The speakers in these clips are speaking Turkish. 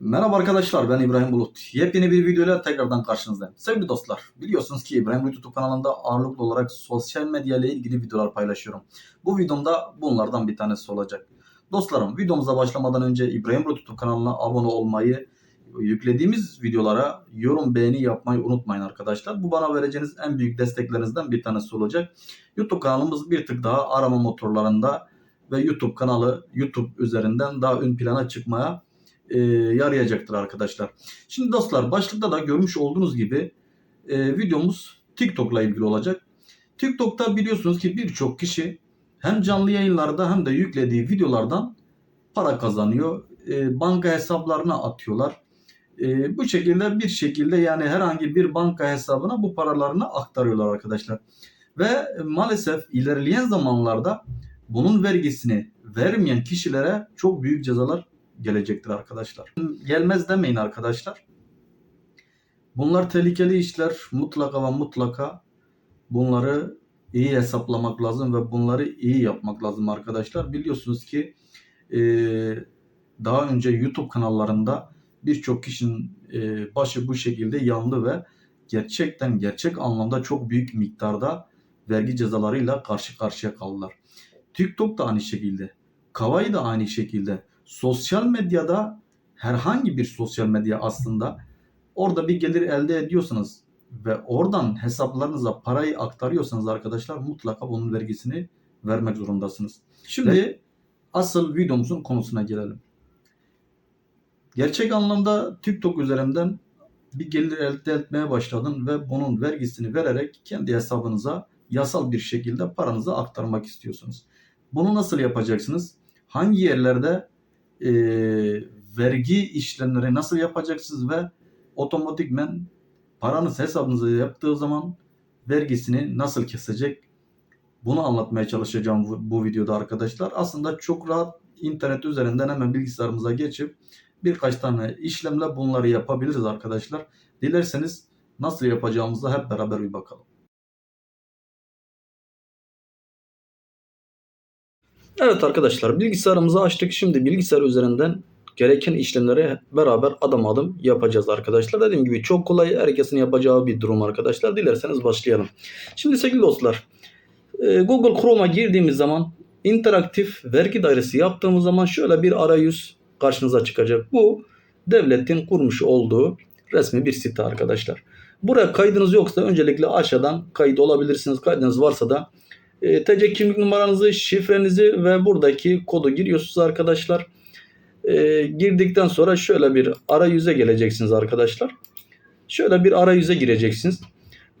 Merhaba arkadaşlar ben İbrahim Bulut. Yepyeni bir videoyla tekrardan karşınızdayım. Sevgili dostlar biliyorsunuz ki İbrahim Bulut YouTube kanalında ağırlıklı olarak sosyal medya ile ilgili videolar paylaşıyorum. Bu videomda bunlardan bir tanesi olacak. Dostlarım videomuza başlamadan önce İbrahim Bulut YouTube kanalına abone olmayı, yüklediğimiz videolara yorum beğeni yapmayı unutmayın arkadaşlar. Bu bana vereceğiniz en büyük desteklerinizden bir tanesi olacak. YouTube kanalımız bir tık daha arama motorlarında ve YouTube kanalı YouTube üzerinden daha ön plana çıkmaya e, yarayacaktır arkadaşlar. Şimdi dostlar başlıkta da görmüş olduğunuz gibi e, videomuz TikTok'la ilgili olacak. TikTok'ta biliyorsunuz ki birçok kişi hem canlı yayınlarda hem de yüklediği videolardan para kazanıyor. E, banka hesaplarına atıyorlar. E, bu şekilde bir şekilde yani herhangi bir banka hesabına bu paralarını aktarıyorlar arkadaşlar. Ve maalesef ilerleyen zamanlarda bunun vergisini vermeyen kişilere çok büyük cezalar gelecektir arkadaşlar. Gelmez demeyin arkadaşlar. Bunlar tehlikeli işler. Mutlaka ve mutlaka bunları iyi hesaplamak lazım ve bunları iyi yapmak lazım arkadaşlar. Biliyorsunuz ki e, daha önce YouTube kanallarında birçok kişinin e, başı bu şekilde yandı ve gerçekten gerçek anlamda çok büyük miktarda vergi cezalarıyla karşı karşıya kaldılar. TikTok da aynı şekilde. Kawaii da aynı şekilde sosyal medyada herhangi bir sosyal medya aslında orada bir gelir elde ediyorsanız ve oradan hesaplarınıza parayı aktarıyorsanız arkadaşlar mutlaka bunun vergisini vermek zorundasınız. Şimdi asıl videomuzun konusuna gelelim. Gerçek anlamda TikTok üzerinden bir gelir elde etmeye başladın ve bunun vergisini vererek kendi hesabınıza yasal bir şekilde paranızı aktarmak istiyorsunuz. Bunu nasıl yapacaksınız? Hangi yerlerde e, vergi işlemleri nasıl yapacaksınız ve otomatikmen paranız hesabınıza yaptığı zaman vergisini nasıl kesecek bunu anlatmaya çalışacağım bu, bu videoda arkadaşlar. Aslında çok rahat internet üzerinden hemen bilgisayarımıza geçip birkaç tane işlemle bunları yapabiliriz arkadaşlar. Dilerseniz nasıl yapacağımıza hep beraber bir bakalım. Evet arkadaşlar bilgisayarımızı açtık. Şimdi bilgisayar üzerinden gereken işlemleri beraber adım adım yapacağız arkadaşlar. Dediğim gibi çok kolay herkesin yapacağı bir durum arkadaşlar. Dilerseniz başlayalım. Şimdi sevgili dostlar e, Google Chrome'a girdiğimiz zaman interaktif vergi dairesi yaptığımız zaman şöyle bir arayüz karşınıza çıkacak. Bu devletin kurmuş olduğu resmi bir site arkadaşlar. Buraya kaydınız yoksa öncelikle aşağıdan kayıt olabilirsiniz. Kaydınız varsa da e, TC kimlik numaranızı, şifrenizi ve buradaki kodu giriyorsunuz arkadaşlar. E, girdikten sonra şöyle bir arayüze geleceksiniz arkadaşlar. Şöyle bir arayüze gireceksiniz.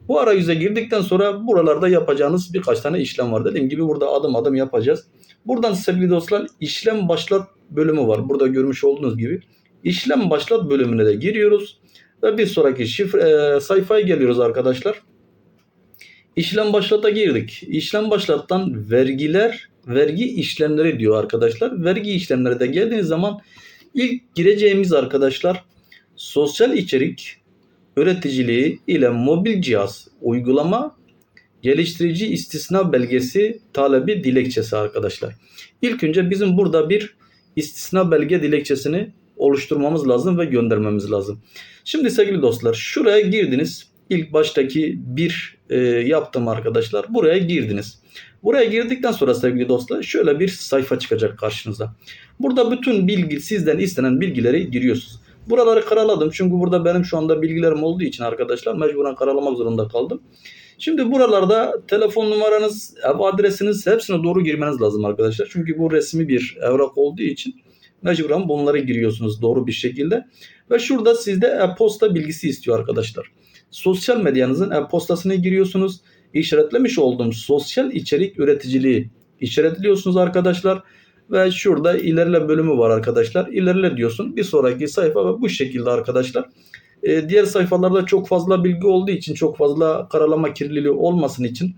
Bu arayüze girdikten sonra buralarda yapacağınız birkaç tane işlem var. Dediğim gibi burada adım adım yapacağız. Buradan sevgili dostlar işlem başlat bölümü var. Burada görmüş olduğunuz gibi. işlem başlat bölümüne de giriyoruz. Ve bir sonraki şifre, e, sayfaya geliyoruz arkadaşlar. İşlem başlata girdik. İşlem başlattan vergiler, vergi işlemleri diyor arkadaşlar. Vergi işlemleri de geldiğiniz zaman ilk gireceğimiz arkadaşlar sosyal içerik üreticiliği ile mobil cihaz uygulama geliştirici istisna belgesi talebi dilekçesi arkadaşlar. İlk önce bizim burada bir istisna belge dilekçesini oluşturmamız lazım ve göndermemiz lazım. Şimdi sevgili dostlar şuraya girdiniz. İlk baştaki bir e, yaptım arkadaşlar. Buraya girdiniz. Buraya girdikten sonra sevgili dostlar şöyle bir sayfa çıkacak karşınıza. Burada bütün bilgi sizden istenen bilgileri giriyorsunuz. Buraları karaladım çünkü burada benim şu anda bilgilerim olduğu için arkadaşlar mecburen karalamak zorunda kaldım. Şimdi buralarda telefon numaranız, ev adresiniz hepsine doğru girmeniz lazım arkadaşlar. Çünkü bu resmi bir evrak olduğu için mecburen bunları giriyorsunuz doğru bir şekilde. Ve şurada sizde e-posta bilgisi istiyor arkadaşlar. Sosyal medyanızın e-postasını giriyorsunuz. İşaretlemiş olduğum sosyal içerik üreticiliği işaretliyorsunuz arkadaşlar. Ve şurada ilerle bölümü var arkadaşlar. İlerle diyorsun. Bir sonraki sayfa ve bu şekilde arkadaşlar. Ee, diğer sayfalarda çok fazla bilgi olduğu için çok fazla karalama kirliliği olmasın için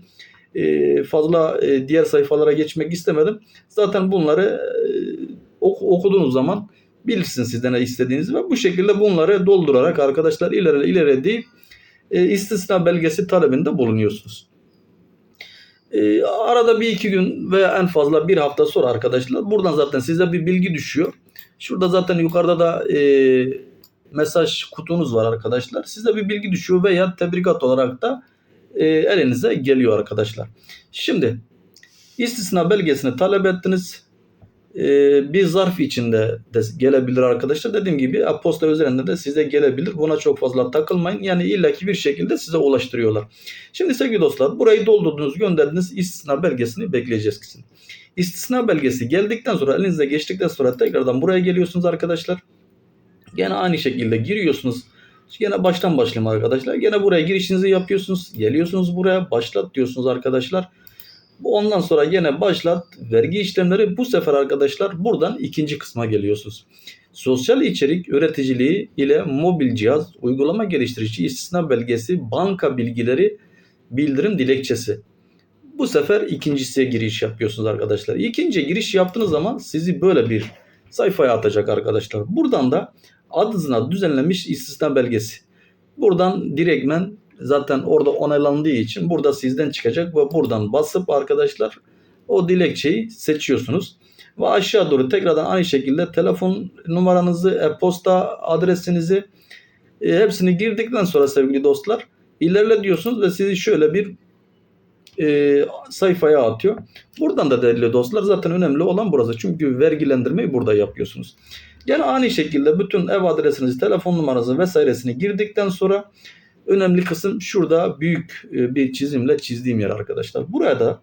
e, fazla e, diğer sayfalara geçmek istemedim. Zaten bunları e, ok- okuduğunuz zaman bilirsin sizden ne istediğinizi ve bu şekilde bunları doldurarak arkadaşlar ileri ileri değil e, istisna belgesi talebinde bulunuyorsunuz. E, arada bir iki gün veya en fazla bir hafta sonra arkadaşlar buradan zaten size bir bilgi düşüyor. Şurada zaten yukarıda da e, mesaj kutunuz var arkadaşlar. Size bir bilgi düşüyor veya tebrikat olarak da e, elinize geliyor arkadaşlar. Şimdi istisna belgesini talep ettiniz. E, bir zarf içinde de gelebilir arkadaşlar. Dediğim gibi posta üzerinde de size gelebilir. Buna çok fazla takılmayın. Yani illaki bir şekilde size ulaştırıyorlar. Şimdi sevgili dostlar burayı doldurdunuz gönderdiniz istisna belgesini bekleyeceğiz. İstisna belgesi geldikten sonra elinize geçtikten sonra tekrardan buraya geliyorsunuz arkadaşlar. Gene aynı şekilde giriyorsunuz. Gene baştan başlayalım arkadaşlar. Gene buraya girişinizi yapıyorsunuz. Geliyorsunuz buraya başlat diyorsunuz arkadaşlar. Ondan sonra yine başlat vergi işlemleri bu sefer arkadaşlar buradan ikinci kısma geliyorsunuz. Sosyal içerik üreticiliği ile mobil cihaz uygulama geliştirici istisna belgesi banka bilgileri bildirim dilekçesi. Bu sefer ikincisiye giriş yapıyorsunuz arkadaşlar. İkinci giriş yaptığınız zaman sizi böyle bir sayfaya atacak arkadaşlar. Buradan da adınıza düzenlenmiş istisna belgesi. Buradan direktmen zaten orada onaylandığı için burada sizden çıkacak ve buradan basıp arkadaşlar o dilekçeyi seçiyorsunuz. Ve aşağı doğru tekrardan aynı şekilde telefon numaranızı, e-posta adresinizi e, hepsini girdikten sonra sevgili dostlar ilerle diyorsunuz ve sizi şöyle bir e, sayfaya atıyor. Buradan da değerli dostlar zaten önemli olan burası. Çünkü vergilendirmeyi burada yapıyorsunuz. Yani aynı şekilde bütün ev adresinizi, telefon numaranızı vesairesini girdikten sonra önemli kısım şurada büyük e, bir çizimle çizdiğim yer arkadaşlar. Burada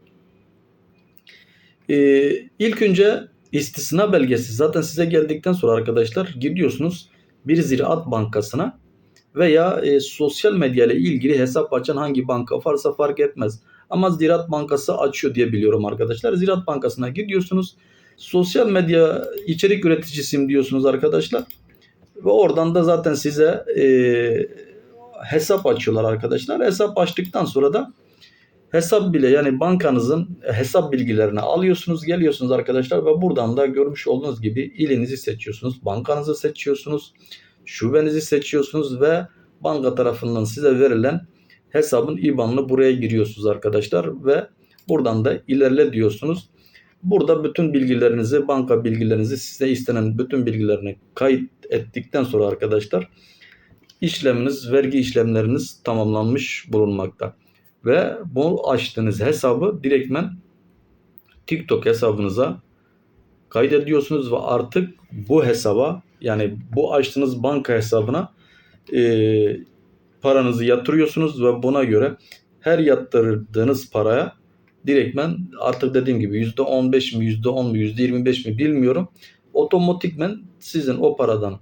e, ilk önce istisna belgesi zaten size geldikten sonra arkadaşlar gidiyorsunuz bir ziraat bankasına veya e, sosyal medya ile ilgili hesap açan hangi banka varsa fark etmez. Ama Ziraat Bankası açıyor diye biliyorum arkadaşlar. Ziraat Bankası'na gidiyorsunuz. Sosyal medya içerik üreticisiyim diyorsunuz arkadaşlar. Ve oradan da zaten size e, hesap açıyorlar arkadaşlar. Hesap açtıktan sonra da hesap bile yani bankanızın hesap bilgilerini alıyorsunuz, geliyorsunuz arkadaşlar ve buradan da görmüş olduğunuz gibi ilinizi seçiyorsunuz, bankanızı seçiyorsunuz, şubenizi seçiyorsunuz ve banka tarafından size verilen hesabın IBAN'ını buraya giriyorsunuz arkadaşlar ve buradan da ilerle diyorsunuz. Burada bütün bilgilerinizi, banka bilgilerinizi size istenen bütün bilgilerini kayıt ettikten sonra arkadaşlar işleminiz, vergi işlemleriniz tamamlanmış bulunmakta. Ve bu açtığınız hesabı direktmen TikTok hesabınıza kaydediyorsunuz ve artık bu hesaba yani bu açtığınız banka hesabına e, paranızı yatırıyorsunuz ve buna göre her yatırdığınız paraya direktmen artık dediğim gibi %15 mi %10 mu %25 mi bilmiyorum. Otomatikmen sizin o paradan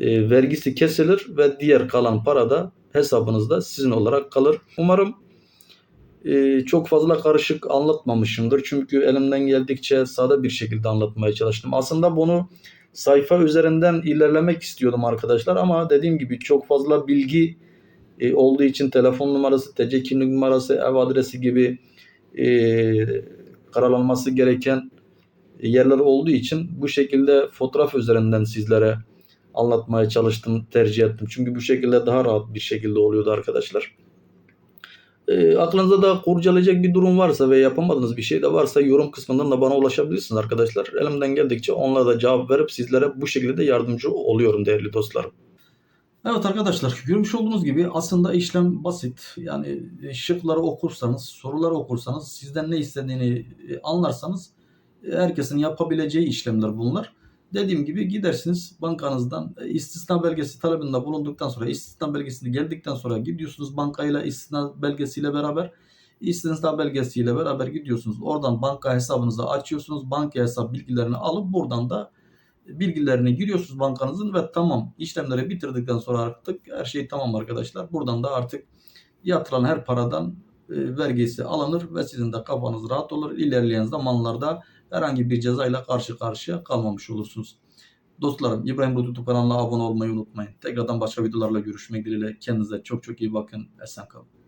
e, vergisi kesilir ve diğer kalan para da hesabınızda sizin olarak kalır. Umarım e, çok fazla karışık anlatmamışımdır. Çünkü elimden geldikçe sade bir şekilde anlatmaya çalıştım. Aslında bunu sayfa üzerinden ilerlemek istiyordum arkadaşlar ama dediğim gibi çok fazla bilgi e, olduğu için telefon numarası, TC kimlik numarası, ev adresi gibi e, karalanması gereken yerler olduğu için bu şekilde fotoğraf üzerinden sizlere anlatmaya çalıştım, tercih ettim. Çünkü bu şekilde daha rahat bir şekilde oluyordu arkadaşlar. E, aklınızda da kurcalayacak bir durum varsa ve yapamadığınız bir şey de varsa yorum kısmından da bana ulaşabilirsiniz arkadaşlar. Elimden geldikçe onlara da cevap verip sizlere bu şekilde yardımcı oluyorum değerli dostlarım. Evet arkadaşlar görmüş olduğunuz gibi aslında işlem basit. Yani şıkları okursanız, soruları okursanız, sizden ne istediğini e, anlarsanız e, herkesin yapabileceği işlemler bunlar. Dediğim gibi gidersiniz bankanızdan e, istisna belgesi talebinde bulunduktan sonra istisna belgesini geldikten sonra gidiyorsunuz bankayla istisna belgesiyle beraber istisna belgesiyle beraber gidiyorsunuz. Oradan banka hesabınızı açıyorsunuz. Banka hesap bilgilerini alıp buradan da bilgilerini giriyorsunuz bankanızın ve tamam işlemleri bitirdikten sonra artık her şey tamam arkadaşlar. Buradan da artık yatırılan her paradan e, vergisi alınır ve sizin de kafanız rahat olur. İlerleyen zamanlarda herhangi bir cezayla karşı karşıya kalmamış olursunuz. Dostlarım İbrahim YouTube kanalına abone olmayı unutmayın. Tekrardan başka videolarla görüşmek dileğiyle. Kendinize çok çok iyi bakın. Esen kalın.